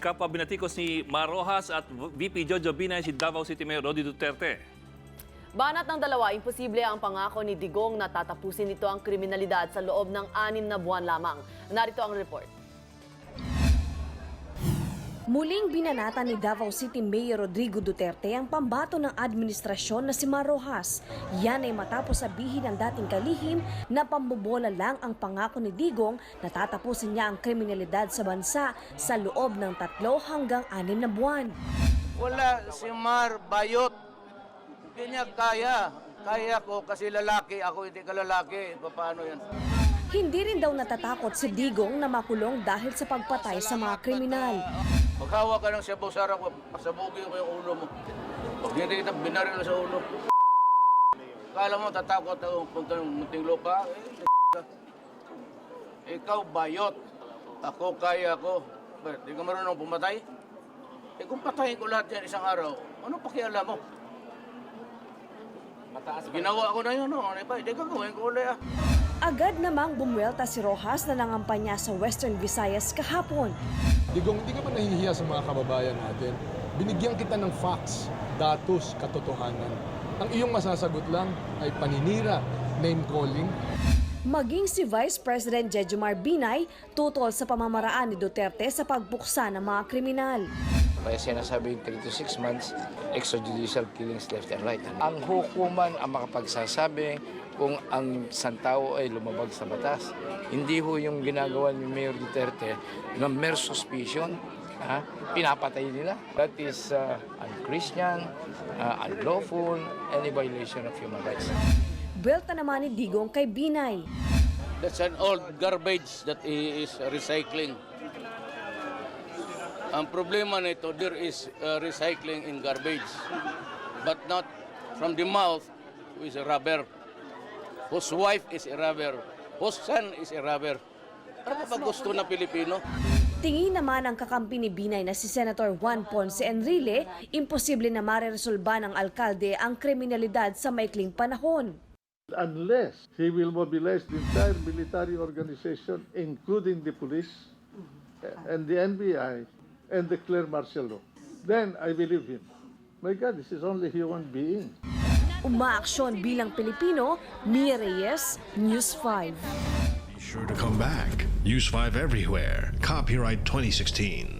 Kapwa binatikos ni Marojas at VP Jojo Binay si Davao City Mayor Rodi Duterte. Banat ng dalawa, imposible ang pangako ni Digong na tatapusin nito ang kriminalidad sa loob ng anim na buwan lamang. Narito ang report. Muling binanata ni Davao City Mayor Rodrigo Duterte ang pambato ng administrasyon na si Mar Rojas. Yan ay matapos sabihin ng dating kalihim na pambobola lang ang pangako ni Digong na tatapusin niya ang kriminalidad sa bansa sa loob ng tatlo hanggang anim na buwan. Wala si Mar Bayot. Hindi niya kaya. Kaya ko kasi lalaki, ako hindi ka lalaki. Paano yan? Hindi rin daw natatakot si Digong na makulong dahil sa pagpatay sa mga kriminal. Maghawa ka ng Cebu Sara ko, pasabugin ko yung ulo mo. Pag hindi kita binaril sa ulo. Kala mo tatakot ako punta ng munting lupa? Eh, ka. Ikaw bayot. Ako kaya ko. Ba, di ka marunong pumatay? Eh kung patayin ko lahat yan isang araw, ano pakialam mo? Ginawa ko na yun, no? Ano ba? Hindi ka gawin ko ulit ah. Agad namang bumuelta si Rojas na nangampanya sa Western Visayas kahapon. Digong, hindi ka ba nahihiya sa mga kababayan natin? Binigyan kita ng facts, datos, katotohanan. Ang iyong masasagot lang ay paninira, name calling, Maging si Vice President Jejomar Binay tutol sa pamamaraan ni Duterte sa pagbuksa ng mga kriminal. Kaya sinasabi 3 to 6 months, extrajudicial killings left and right. Ang hukuman ang makapagsasabi kung ang isang tao ay lumabag sa batas. Hindi ho yung ginagawa ni Mayor Duterte na mere suspicion, ha? pinapatay nila. That is uh, un-Christian, uh, unlawful, any violation of human rights. Buelta naman ni Digong kay Binay. That's an old garbage that he is recycling. Ang problema nito, there is uh, recycling in garbage, but not from the mouth who is a robber, whose wife is a robber, whose son is a robber. Ano ba gusto na Pilipino? Tingin naman ang kakampi ni Binay na si Senator Juan Ponce Enrile, imposible na mareresolba ng alkalde ang kriminalidad sa maikling panahon. unless he will mobilize the entire military organization, including the police and the NBI, and declare martial law. Then I believe him. My God, this is only human being. Umaaksyon bilang Pilipino, Mia Reyes, News 5. Be sure to come back. Use 5 everywhere. Copyright 2016.